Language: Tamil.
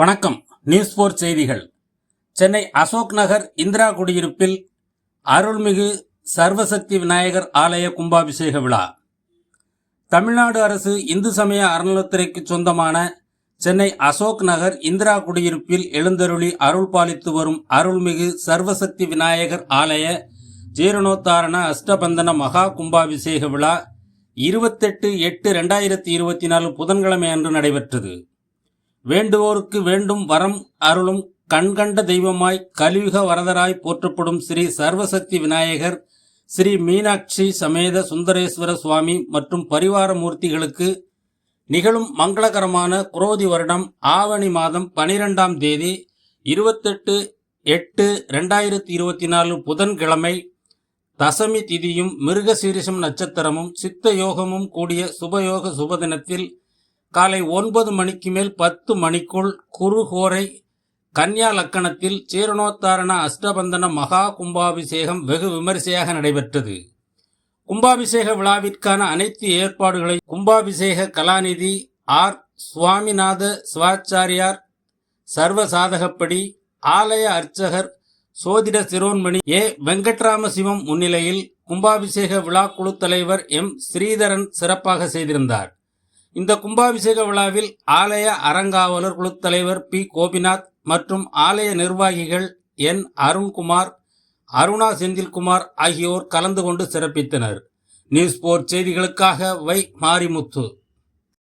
வணக்கம். நியூஸ் போர் செய்திகள். சென்னை அசோக் நகர் இந்திரா குடியிருப்பில் அருள்மிகு சர்வசக்தி விநாயகர் ஆலய கும்பாபிஷேக விழா. தமிழ்நாடு அரசு இந்து சமய அறநிலத்துறைக்கு சொந்தமான சென்னை அசோக் நகர் இந்திரா குடியிருப்பில் எழுந்தருளி அருள் பாலித்து வரும் அருள்மிகு சர்வசக்தி விநாயகர் ஆலய ஜீரணோத்தாரண அஷ்டபந்தன மகா கும்பாபிஷேக விழா இருபத்தெட்டு எட்டு ரெண்டாயிரத்தி இருபத்தி நாலு புதன்கிழமை அன்று நடைபெற்றது. வேண்டுவோருக்கு வேண்டும் வரம் அருளும் கண்கண்ட தெய்வமாய் கலியுக வரதராய் போற்றப்படும் ஸ்ரீ சர்வசக்தி விநாயகர் ஸ்ரீ மீனாட்சி சமேத சுந்தரேஸ்வர சுவாமி மற்றும் பரிவார மூர்த்திகளுக்கு நிகழும் மங்களகரமான குரோதி வருடம் ஆவணி மாதம் பனிரெண்டாம் தேதி இருபத்தெட்டு எட்டு ரெண்டாயிரத்தி இருபத்தி நாலு புதன்கிழமை தசமி திதியும் மிருகசீரிஷம் நட்சத்திரமும் சித்த யோகமும் கூடிய சுபயோக சுபதினத்தில் காலை ஒன்பது மணிக்கு மேல் பத்து மணிக்குள் குறுகோரை கன்யா லக்கணத்தில் சீரணோத்தாரண அஷ்டபந்தன மகா கும்பாபிஷேகம் வெகு விமரிசையாக நடைபெற்றது. கும்பாபிஷேக விழாவிற்கான அனைத்து ஏற்பாடுகளையும் கும்பாபிஷேக கலாநிதி ஆர். சுவாமிநாத சிவாச்சாரியார் சர்வசாதகப்படி ஆலய அர்ச்சகர் சோதிட சிரோன்மணி ஏ. வெங்கட்ராம சிவம் முன்னிலையில் கும்பாபிஷேக விழா குழு தலைவர் எம். ஸ்ரீதரன் சிறப்பாக செய்திருந்தார். இந்த கும்பாபிஷேக விழாவில் ஆலய அறங்காவலர் குழு தலைவர் பி. கோபிநாத் மற்றும் ஆலய நிர்வாகிகள் என். அருண்குமார் அருணா செந்தில்குமார் ஆகியோர் கலந்து கொண்டு சிறப்பித்தனர். நியூஸ் போர்ட் செய்திகளுக்காக வை. மாரிமுத்து.